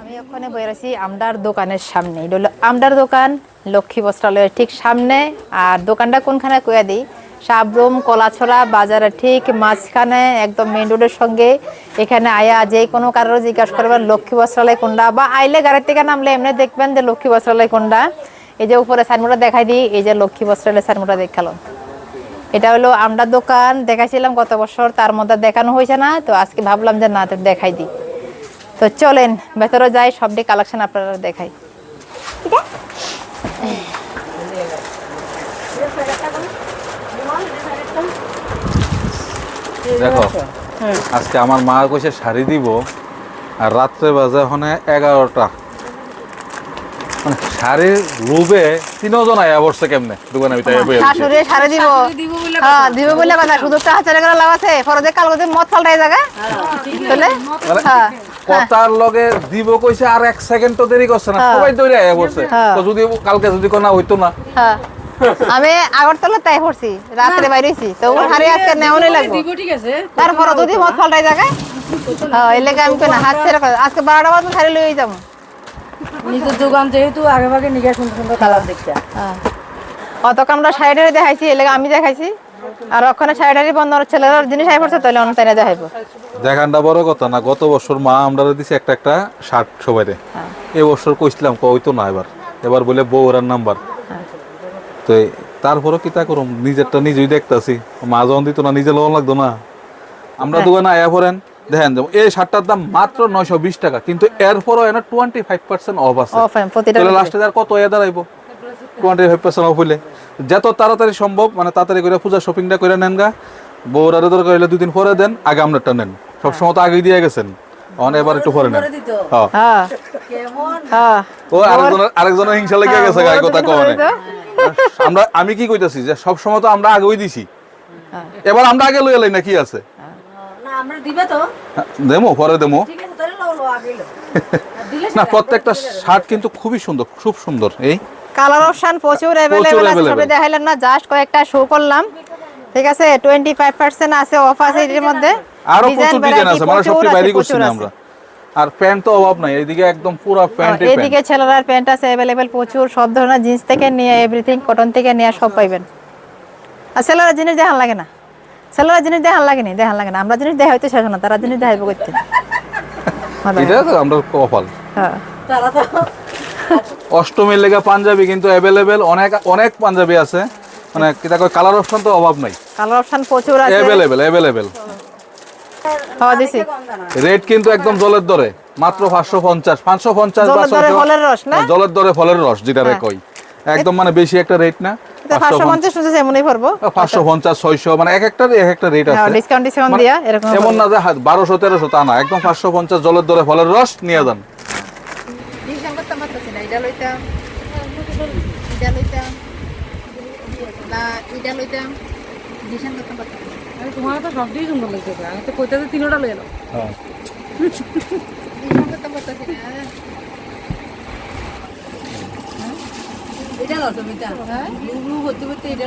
আমি ওখানে বয়ে রয়েছি আমডার দোকানের সামনে। এটা হলো আমডার দোকান লক্ষ্মী বস্ত্রালয়ের ঠিক সামনে। আর দোকানটা কোনখানে কয়ে দিই? সাবরুম কলাছড়া বাজারের ঠিক মাঝখানে, একদম মেন রোডের সঙ্গে। এখানে আয়া যে কোনো কারোর জিজ্ঞাসা করবেন, লক্ষ্মী বস্ত্রালয় কোনটা? বা আইলে গাড়ির থেকে নামলে এমনি দেখবেন যে লক্ষ্মী বস্ত্রালয় কোনটা। এই যে উপরে সাইনবোর্ডটা দেখাই দিই, এই যে লক্ষ্মী বস্ত্রালয় সাইনবোর্ডটা দেখাল এটা হলো আমরা দোকান। দেখাইছিলাম গত বছর, তার মধ্যে দেখানো হয়েছে না, তো আজকে ভাবলাম যে না, তো দেখাই দিই। তো চলেন ভেতরে যাই সবটি কালেকশন আপনারা দেখাই। দেখো আজকে আমার মা কইছে শাড়ি দিব আর রাত্রে বাজে ওখানে এগারোটা। মানে শাড়ির লোভে তিনজন আয়া বসছে কেমনে? দোকানে। শাশুড়ি সারে দিব। হ্যাঁ দিব বলে কথা। শুধু তো হাজারে করে লাভ আছে। ফরজে কাল যদি মদ ফালটাই জায়গা। তাহলে? হ্যাঁ। কথার লগে দিব কইছে আর এক সেকেন্ড তো দেরি করছে না হ্যাঁ। সবাই দৌড়ে আয়া বসছে হ্যাঁ। তো যদি কালকে যদি কোনা হইতো না। হ্যাঁ। আমি আগরতলা তাই পড়ছি রাত্রে বাইরেছি তো ওর হারে আজকে নেওয়াই লাগবে। দিব ঠিক আছে। তারপর যদি মদ ফালটাই জায়গা হ্যাঁ এই লেগে আমি কেন হাত ছেড়ে কথা- আজকে বারোটা বাজে শাড়ি লইয়ে যাব। নিজের দোকান যেহেতু আগে ভাগে নিয়ে সুন্দর সুন্দর কালার দেখতে। হ্যাঁ। অত আমরা শাড়ি দেখাইছি এলে আমি দেখাইছি। আর ওখানে বন্ধ ছেলেরা পড়ছে তাহলে অন্য তাই দেখাইবো। দেখানটা বড় কথা না গত বছর মা আমরা দিছে একটা একটা শার্ট সবাইরে। হ্যাঁ। এই বছর কইছিলাম কই তো না এবার। এবার বলে বউরার নাম্বার। হ্যাঁ। তো তারপরও কিতা করুম নিজেরটা নিজেই দেখতাছি। মা যখন দিত না নিজে লোন লাগতো না। আমরা হ্যাঁ। দোকানে আয়া পড়েন দেখেন এই শার্টটার দাম মাত্র নয়শো বিশ টাকা কিন্তু এরপরও এনে টোয়েন্টি ফাইভ পার্সেন্ট অফ আছে। লাস্টে আর কত এ দাঁড়াইবো? টোয়েন্টি ফাইভ পার্সেন্ট অফ হইলে। যত তাড়াতাড়ি সম্ভব মানে তাড়াতাড়ি করে পূজা শপিংটা করে নেন গা। বউরারে দরকার হইলে দুদিন পরে দেন আগে আপনারটা নেন। সবসময় তো আগেই দিয়ে গেছেন। অন এবার একটু পরে নেন। দিত। কেমন? ও আরেকজনের আরেকজনের হিংসা লেগে গেছে গায়ে কথা কমনে আমরা আমি কি কইতাছি যে সব সময় তো আমরা আগেই দিছি। এবার আমরা আগে লই এলাই না কি আছে? না আমরা দিবে তো। দেমো পরে দেমো। ঠিক আছে তাহলে লাও লাও আগে লাও। আর দিলে না প্রত্যেকটা শার্ট কিন্তু খুবই সুন্দর খুব সুন্দর এই। কালার অপশন প্রচুর অ্যাভেলেবেল আছে। সবই দেখাইলাম না জাস্ট কয়েকটা শো করলাম। ঠিক আছে টোয়েন্টি ফাইভ পার্সেন্ট আছে অফ আছে এর মধ্যে। আরও প্রচুর ডিজাইন আছে মানে সবটি বাইরে করছি না আমরা। আর প্যান্ট তো অভাব নাই এইদিকে একদম পুরো প্যান্ট এদিকে ছেলেরার প্যান্ট আছে অ্যাভেলেবেল প্রচুর সব ধরনের জিন্স থেকে নিয়ে এভরিথিং কটন থেকে নিয়ে সব পাইবেন। আর ছেলেরা জিনিস দেখান লাগে না। ছেলেরা জিনিস দেখান লাগে না দেখান লাগে না। আমরা জিনিস দেখা হয়তো শেষ না তারা জিনিস দেখাইবো করতে এটা তো আমরা কপাল। হ্যাঁ। তারা তো অষ্টমীর লেগে পাঞ্জাবি কিন্তু অ্যাভেলেবেল অনেক অনেক পাঞ্জাবি আছে। মানে কিতা কয় কালার অপশন তো অভাব নাই। কালার অপশন প্রচুর আছে। অ্যাভেলেবেল অ্যাভেলেবেল হওয়া দিছি রেট কিন্তু একদম জলের দরে মাত্র পাঁচশো পঞ্চাশ পাঁচশো পঞ্চাশ বা জলের দরে ফলের রস না? জলের দরে ফলের রস যেটা রে হ্যাঁ। কই। একদম মানে বেশি একটা রেট না পাঁচশো পঞ্চাশ পঞ্চাশ এমনই পড়ব পাঁচশো পঞ্চাশ ছয়শো মানে এক একটা এক একটা রেট হ্যাঁ আছে। ডিসকাউন্ট ডিসকাউন্ট মানে দিয়া এরকম এমন না যে বারোশো তেরোশো তা না একদম পাঁচশো পঞ্চাশ জলের দরে ফলের রস নিয়ে যান ডিসকাউন্ট করতে পারতেছি না এটা লইতাম। এটা লইতাম। না এটা লইতাম। ডিসকাউন্ট করতে পারতাম। আরে তোমার তো সবটাই সুন্দর লাগছে আমি তো কইতে তিনটা লয়ে নাও। ডিসকাউন্ট করতে পারতেছি না এটা নাও তুমি তা ব্লু ব্লু করতে করতে এটা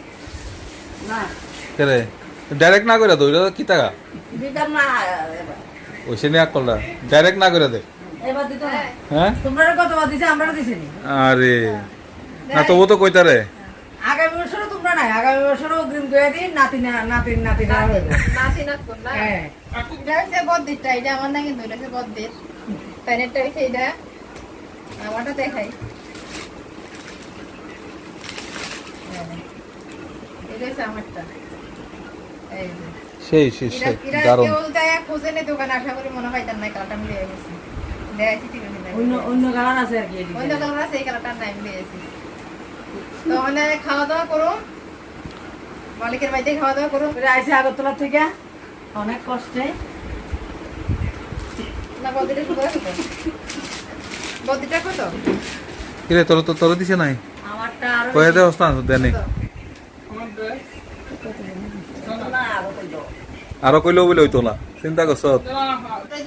কেরে ডাইরেক্ট না করে দো কি টাকা? দিতাম না ওই সে নিয়ে করলা ডাইরেক্ট না করে দে। হ্যাঁ? তোমরা কতবার দিছে আমরা দিছি আরে। না তবু তো কইতারে আগামী বছরও তোমরা নাই আগামী বছরও অগ্রিম করে দিন নাতি না নাতি নাতি না হয়ে। নাতি না হ্যাঁ। এটা হচ্ছে বদ্দিরটা এটা আমার না কিন্তু এটা হচ্ছে বদ্দির। প্যানেরটা হচ্ছে এটা। আমারটা দেখাই হ্যাঁ। এটা হচ্ছে আমারটা এই যে সেই সেই সেই এটা দারুণ। কেউ যায় খোঁজে নেই দোকানে আশা করি মনে হয় তার নাই কালারটা মিলে গেছে দেখাইছি ঠিক আছে অন্য অন্য কালার আছে আর কি অন্য কালার আছে এই কালারটা নাই মিলে গেছে তো মানে খাওয়া দাওয়া করুন। মালিকের বাড়িতে খাওয়া দাওয়া করুন। করে আইসি আগরতলা থেকে। অনেক কষ্টে। না বদিটা কত বদিটা কত? কিরে তোর তো তোর দিছে নাই? আমারটা আরও কয়ে দেনি। আরও কইলো আরও কইলেও বলে হইতো না। চিন্তা করছ? ওটাই